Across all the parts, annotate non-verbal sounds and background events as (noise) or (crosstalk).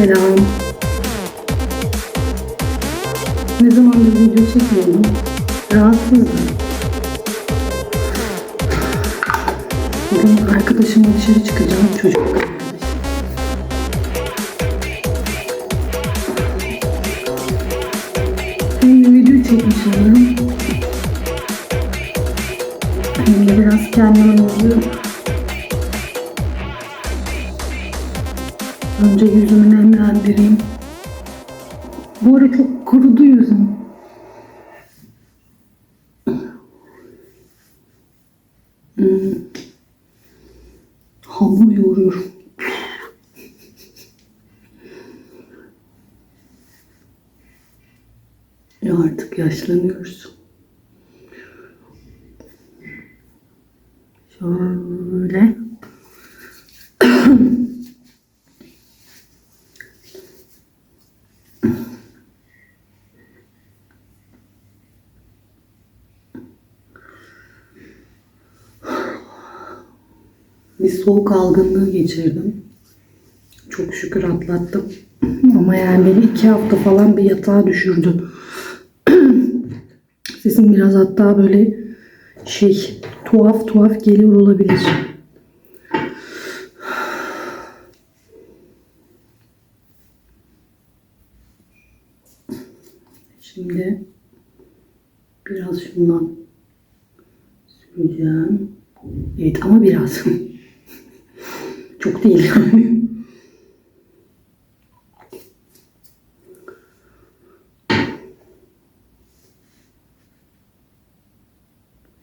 Selam. Ne zamandır video çekmiyordum. Rahatsızdım. Bugün arkadaşımla dışarı çıkacağım. Çocuk Önce yüzümü nemlendireyim. Bu ara çok kurudu yüzüm. Hmm. Hamur yoğuruyorum. Ya artık yaşlanıyoruz. Şöyle. Bir soğuk algınlığı geçirdim. Çok şükür atlattım. Ama yani beni iki hafta falan bir yatağa düşürdü. (clears throat) Sesim biraz hatta böyle şey tuhaf tuhaf geliyor olabilir. Şimdi biraz şundan süreceğim. Evet ama biraz. (laughs) Çok değil yani.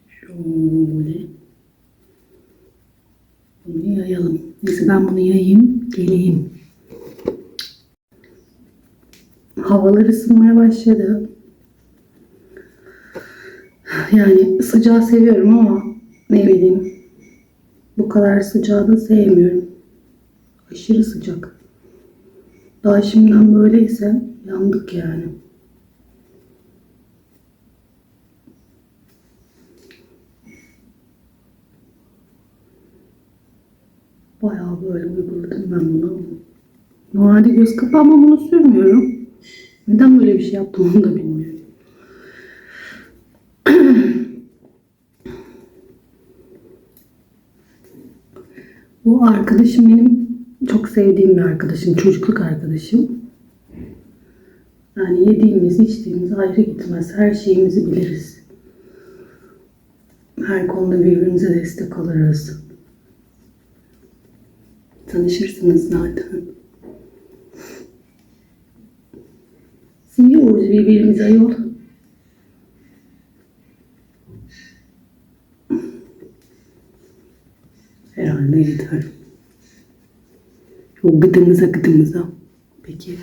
Şöyle. Bunu yayalım. Neyse ben bunu yayayım, geleyim. Havalar ısınmaya başladı. Yani sıcağı seviyorum ama ne bileyim bu kadar sıcağı da sevmiyorum. Aşırı sıcak. Daha şimdiden böyleyse yandık yani. Bayağı böyle uyguladım ben bunu. Normalde göz kapağıma bunu sürmüyorum. Neden böyle bir şey yaptım onu da bilmiyorum. (clears throat) Bu arkadaşım benim çok sevdiğim bir arkadaşım, çocukluk arkadaşım. Yani yediğimiz, içtiğimiz ayrı gitmez. Her şeyimizi biliriz. Her konuda birbirimize destek oluruz. Tanışırsınız zaten. Seviyoruz birbirimizi ayol. Herhalde yeter. O gıdımıza gıdımıza. Peki.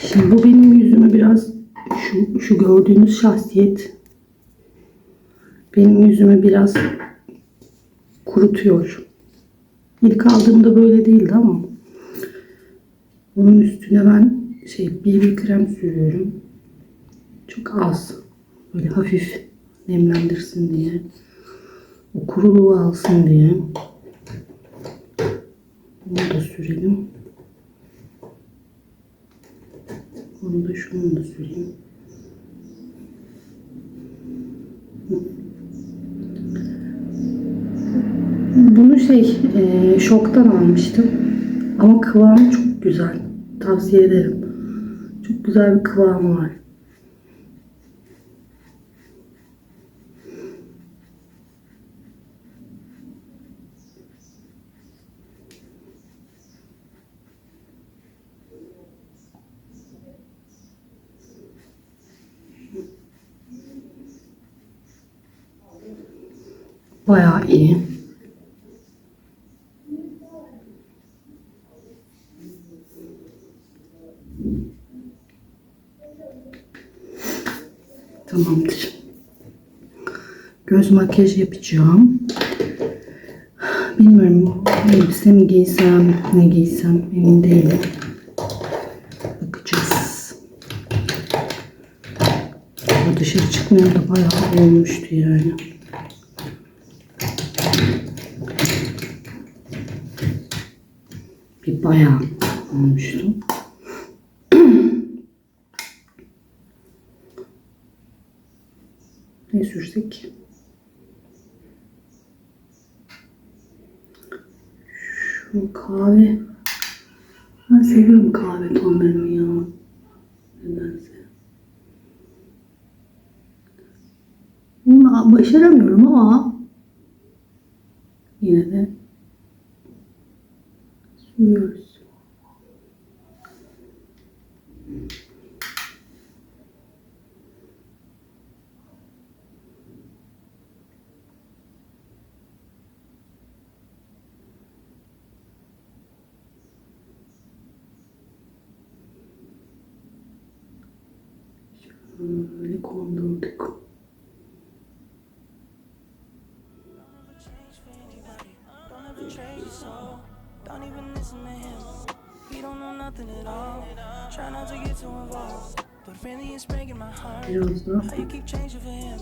Şimdi bu benim yüzümü biraz şu, şu gördüğünüz şahsiyet benim yüzümü biraz kurutuyor. İlk aldığımda böyle değildi ama onun üstüne ben şey BB krem sürüyorum. Çok az. Böyle hafif nemlendirsin diye. Kuruluğu alsın diye. Bunu da sürelim. Onu da şunu da süreyim. Bunu şey e, şoktan almıştım. Ama kıvamı çok güzel. Tavsiye ederim. Çok güzel bir kıvamı var. Bayağı iyi. Tamamdır. Göz makyajı yapacağım. Bilmiyorum elbise mi giysem, ne giysem emin değilim. Bakacağız. Dışarı çıkmıyor da bayağı olmuştu yani. Bayağı olmuştu. (clears throat) ne sürsek? Şu kahve. Ben seviyorum kahve tonlarını ya. Nedense. Bunu başaramıyorum ama yine de don't know nothing at all. Try not to get too involved. But really, it's breaking my heart. How you keep changing for him.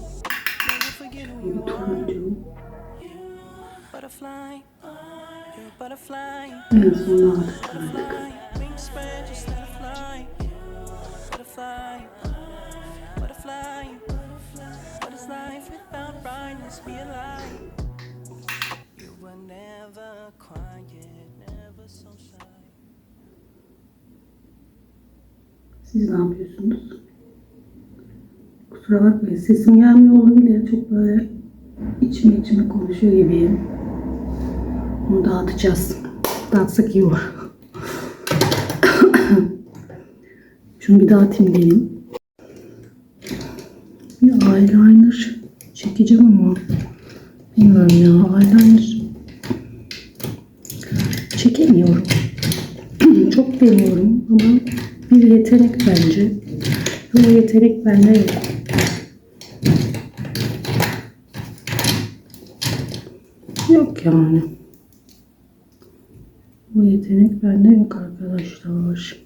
Never forget who you are. turuncu. Butterfly. You're a butterfly. En son artık. Butterfly. Wings spread, just let it fly. Butterfly. Butterfly. What is life without brightness? Be alive. You were never quiet, never so shy. Siz ne yapıyorsunuz? Kusura bakmayın sesim gelmiyor olabilir. Çok böyle içime içime konuşuyor gibiyim. Bunu dağıtacağız. Dağıtsak iyi olur. (coughs) Şunu bir dağıtayım gelin. Bir eyeliner çekeceğim ama bilmiyorum ya eyeliner çekemiyorum. (coughs) Çok deniyorum ama bir yetenek bence. Bu yetenek bende yok. Yok yani. Bu yetenek bende yok arkadaşlar.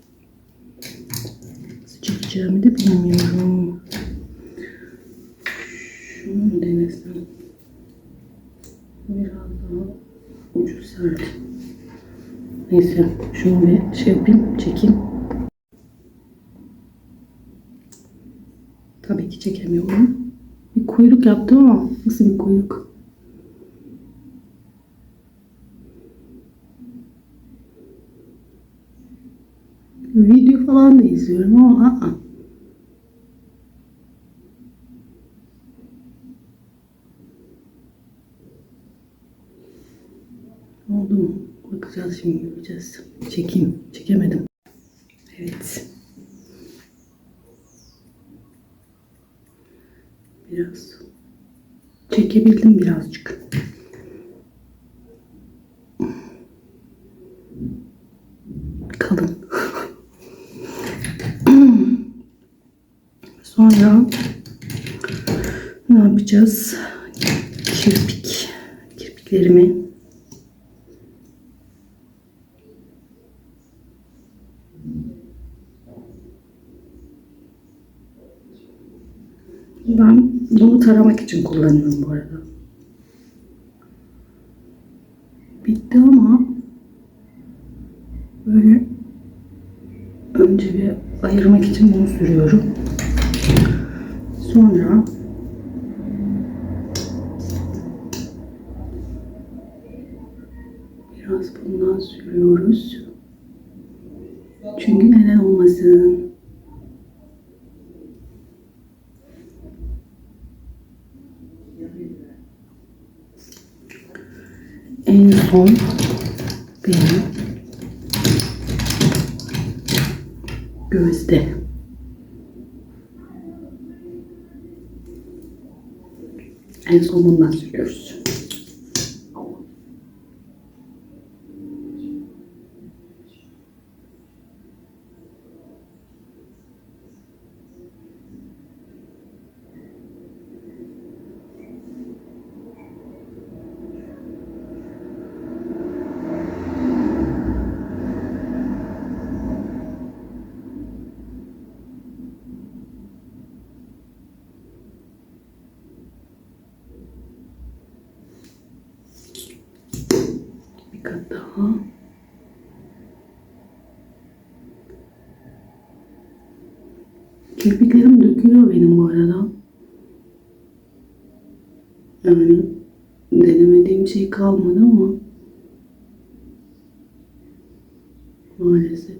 Çekeceğimi de bilmiyorum. Şunu denesem? Biraz daha ucu sert. Neyse şunu bir şey yapayım, çekeyim. Tabii ki çekemiyorum. Bir kuyruk yaptım ama nasıl bir kuyruk? Video falan da izliyorum ama aa. Oldu mu? Bakacağız şimdi göreceğiz. Çekeyim. Çekemedim. Evet. Biraz. Çekebildim birazcık. Kalın. (clears throat) Sonra ne yapacağız? Kirpik. Kirpiklerimi Ben bunu taramak için kullanıyorum bu arada. Bitti ama böyle önce bir ayırmak için bunu sürüyorum. Sonra biraz bundan sürüyoruz. Çünkü neden olmasın? Son benim gözde. En son bundan sürüyoruz. Kirpiklerim dökülüyor benim bu arada. Yani denemediğim şey kalmadı ama maalesef.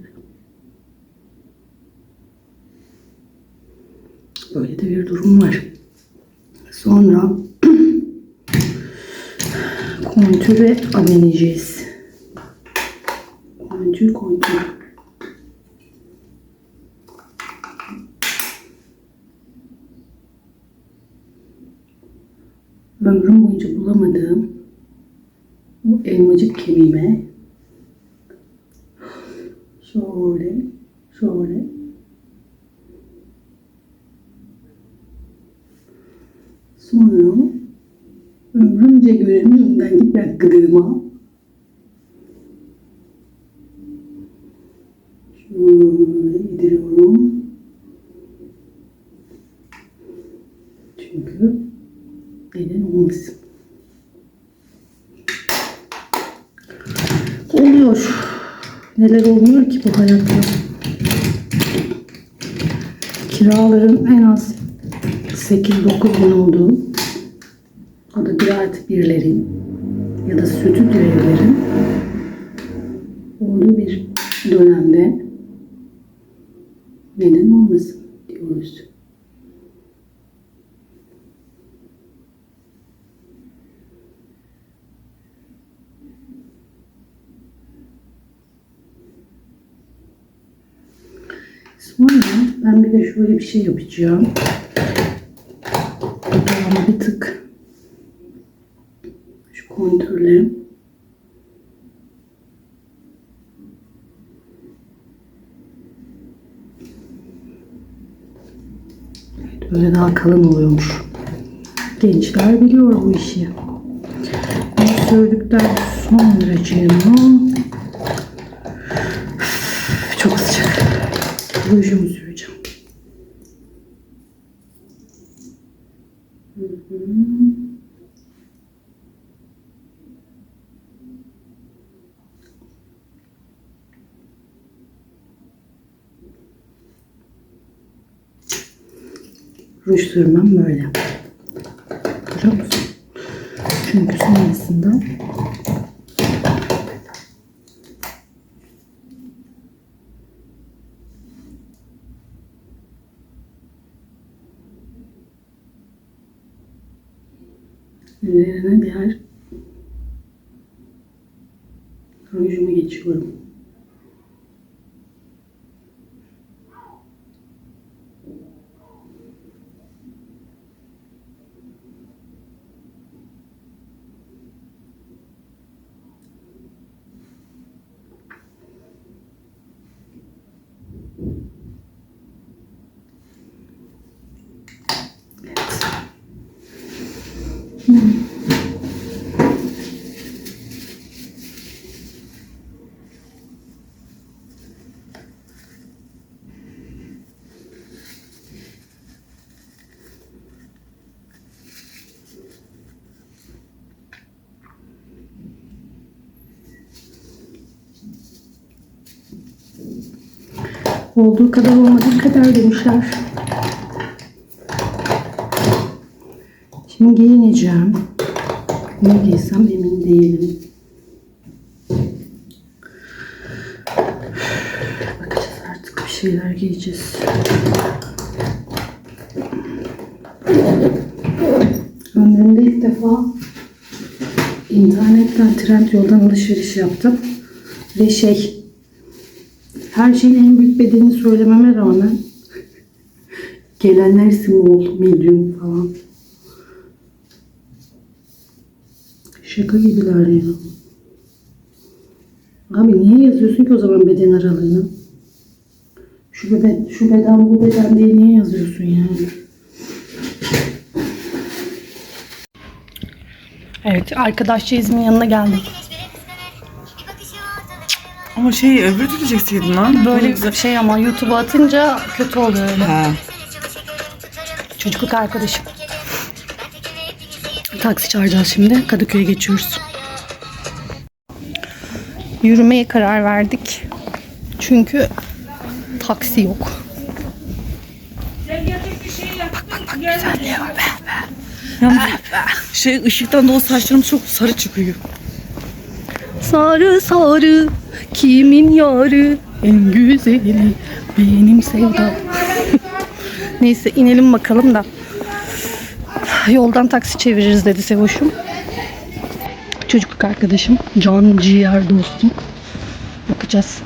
Böyle de bir durum var. Sonra (clears throat) kontüre ameneceğiz. Ömrüm boyunca bulamadığım bu elmacık kemiğime şöyle şöyle. Sonra ömrümce gözümün önünden gitmeyen gıdığıma şöyle indiriyorum çünkü neden olmasın oluyor neler olmuyor ki bu hayatta kiraların en az 8-9 bin olduğu o da bir artı birlerin ya da stüdyo evlerin olduğu bir dönemde neden olmasın diyoruz. Sonra ben bir de şöyle bir şey yapacağım. Bir tık şu kontürle Evet, böyle daha kalın oluyormuş. Gençler biliyor bu işi. Bunu sürdükten sonra cığımı çok sıcak. Rujumu süreceğim. Hı hı. Ruj böyle. Görüyor musun? Çünkü sonrasında Olduğu kadar olmadığı kadar demişler. Şimdi giyineceğim. Ne giysem emin değilim. Bakacağız artık bir şeyler giyeceğiz. Ömrümde ilk defa internetten trend yoldan alışveriş yaptım. Ve şey her şeyin en büyük bedenini söylememe rağmen gelenler small, medium falan. Şaka gibiler ya. Abi niye yazıyorsun ki o zaman beden aralığını? Şu beden, şu beden bu beden diye niye yazıyorsun yani? Evet arkadaşça İzmir'in yanına geldik. Ama şey öbür diyeceksin lan. Böyle bir şey ama YouTube'a atınca kötü oluyor öyle. He. Çocukluk arkadaşım. Taksi çağıracağız şimdi. Kadıköy'e geçiyoruz. Yürümeye karar verdik. Çünkü taksi yok. Bak bak bak güzelliğe bak. Be, be. Şey ışıktan da o saçlarım çok sarı çıkıyor. Sarı sarı kimin yarı en güzeli benim sevdam. (laughs) Neyse inelim bakalım da. Yoldan taksi çeviririz dedi Sevoş'um. Çocukluk arkadaşım. Can ciğer dostum. Bakacağız.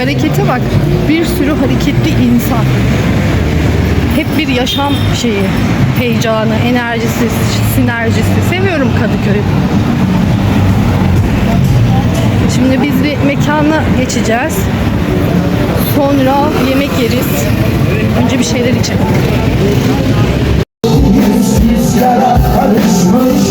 harekete bak. Bir sürü hareketli insan. Hep bir yaşam şeyi, heyecanı, enerjisi, sinerjisi. Seviyorum Kadıköy'ü. Şimdi biz bir mekana geçeceğiz. Sonra yemek yeriz. Önce bir şeyler içelim. Karışmış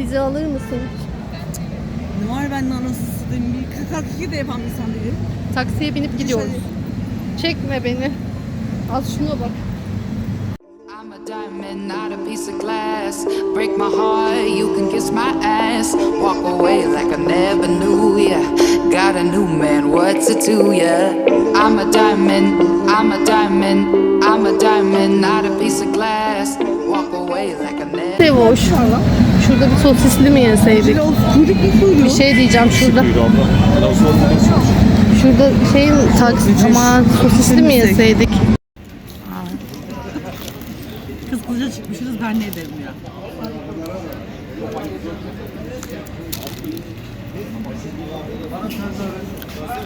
Bizi alır mısın? Ne var benden anasız dedim. Bir kalkık de yapan insan dedi. Taksiye binip gidiyoruz. Çekme beni. Al şuna bak. I'm a diamond, not a piece of glass. Break my heart, you can kiss my ass. Walk away like I never knew ya. Got a new man, what's it to ya? I'm a diamond, I'm a diamond, I'm a diamond, not a piece of glass. Walk away like I never. Devoş. Allah. Şurada bir sosisli mi yeseydik? Bir şey diyeceğim şurada. Şurada şey taksi ama sosisli mi yeseydik? Kız kılıca çıkmışız ben ne ederim ya.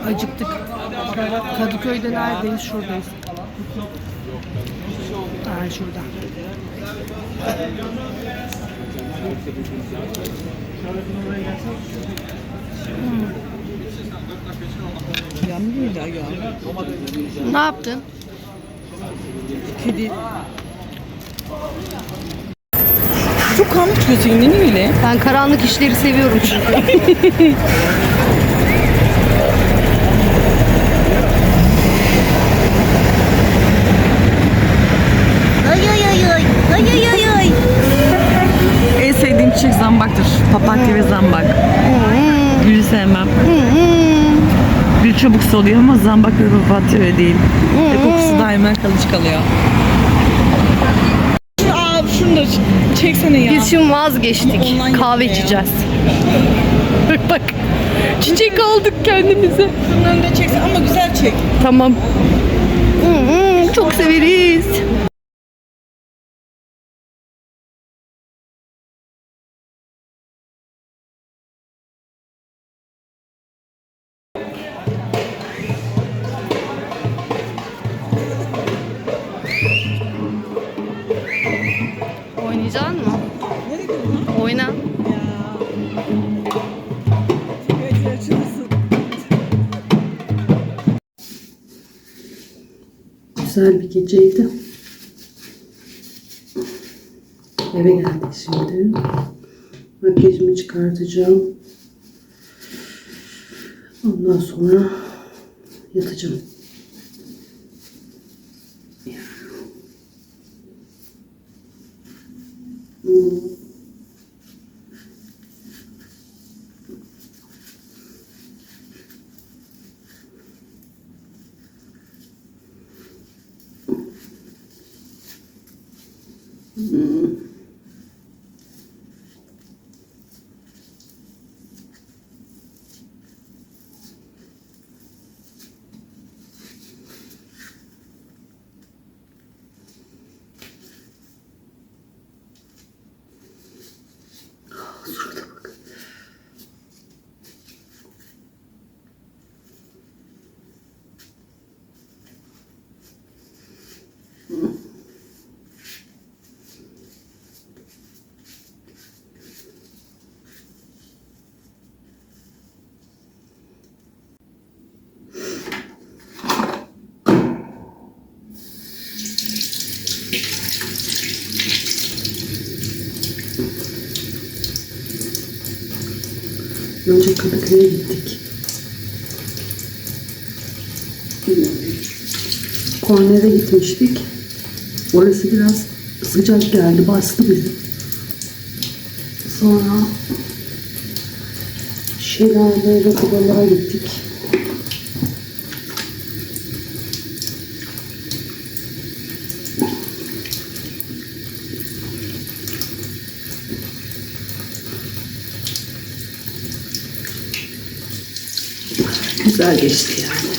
Acıktık. Kadıköy'de neredeyiz? Şuradayız. Ha şurada. Yanmıyor ya ya. Ne yaptın? Kedi. Çok karanlık gözüküyor ne öyle? Ben karanlık işleri seviyorum çünkü. (laughs) En sevdiğim çiçek Papatya ve zambak. Gülü sevmem. Gül çabuk soluyor ama zambak ve papatya öyle değil. Ve kokusu daima kalıcı kalıyor. Aa, şunu da çeksene ya. Biz şimdi vazgeçtik. Online Kahve yapıyor ya. içeceğiz. (laughs) Bak bak. Çiçek aldık kendimize. Şunun önünde çeksen ama güzel çek. Tamam. Çok severiz. Güzel bir geceydi. Eve geldik şimdi. Makyajımı çıkartacağım. Ondan sonra yatacağım. Hmm. Hum. Önce Kadıköy'e gittik. Korner'e gitmiştik. Orası biraz sıcak geldi, bastı bizi. Sonra Şelale ve Kubalara gittik. Güzel geçti yani.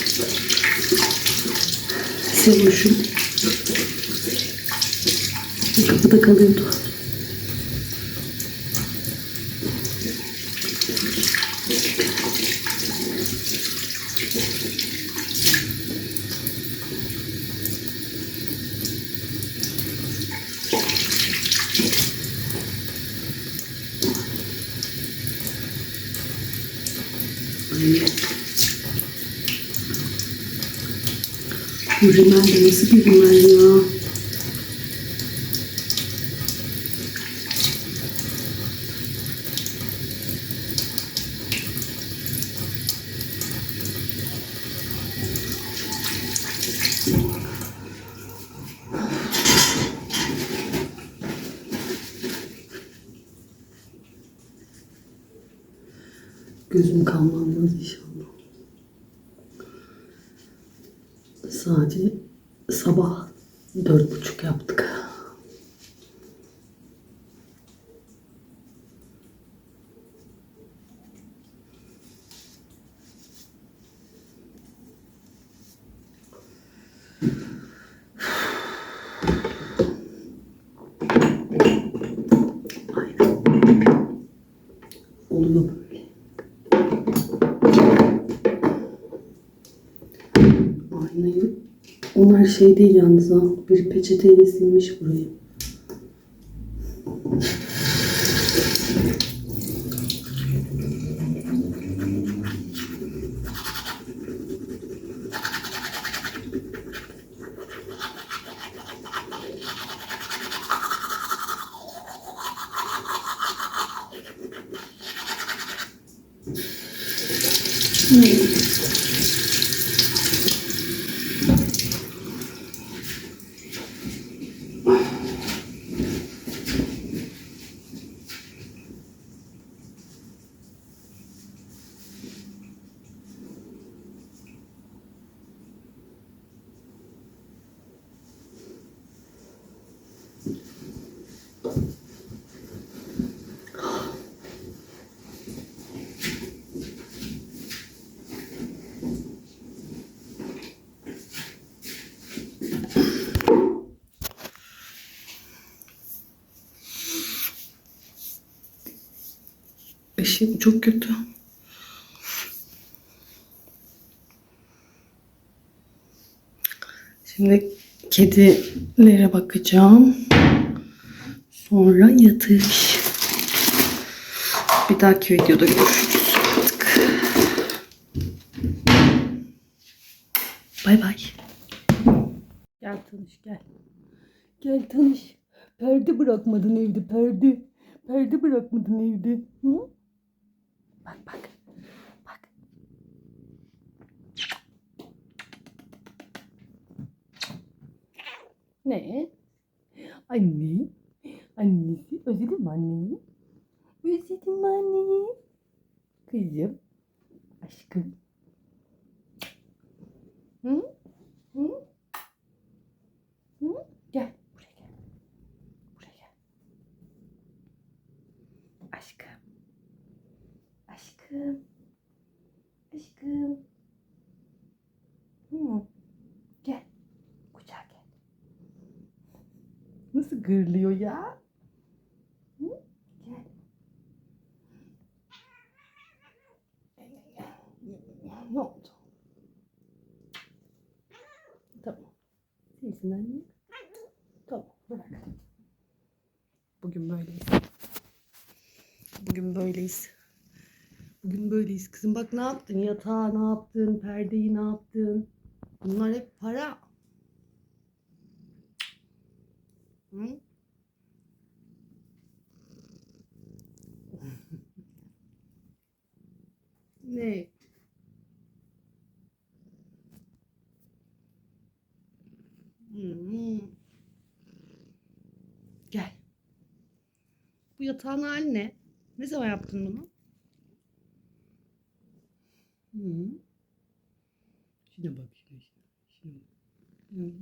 Sevmişim. Kapıda kalıyordu. Bu rimel de nasıl onlar şey değil yalnız ha. Bir peçeteyle silmiş burayı. Işık çok kötü. Şimdi kedilere bakacağım. Sonra yatış. Bir dahaki videoda görüşürüz. Bay bay. Gel tanış gel. Gel tanış. Perde bırakmadın evde perde. Perde bırakmadın evde. Hı? Bak bak. Bak. Ne? Anne. Annesi. Özledin mi anneyi? Özledin mi anneyi? Kızım. Aşkım. Hı? Hı? Hı? Gel. Buraya gel. Buraya gel. Aşkım. Aşkım. Aşkım. Hı. Gel. Kucağa gel. Nasıl gırlıyor ya? Hı? Gel. Ne oldu? Tamam. İyisin anne. Tamam bırak. Bugün böyleyiz. Bugün böyleyiz. Böyleyiz kızım. Bak ne yaptın? Yatağı ne yaptın? Perdeyi ne yaptın? Bunlar hep para. Hı? (laughs) ne? Hı. Gel. Bu yatağın hali ne? Ne zaman yaptın bunu? Hı. Şuna bak şuna. şuna. Şuna bak. Hı.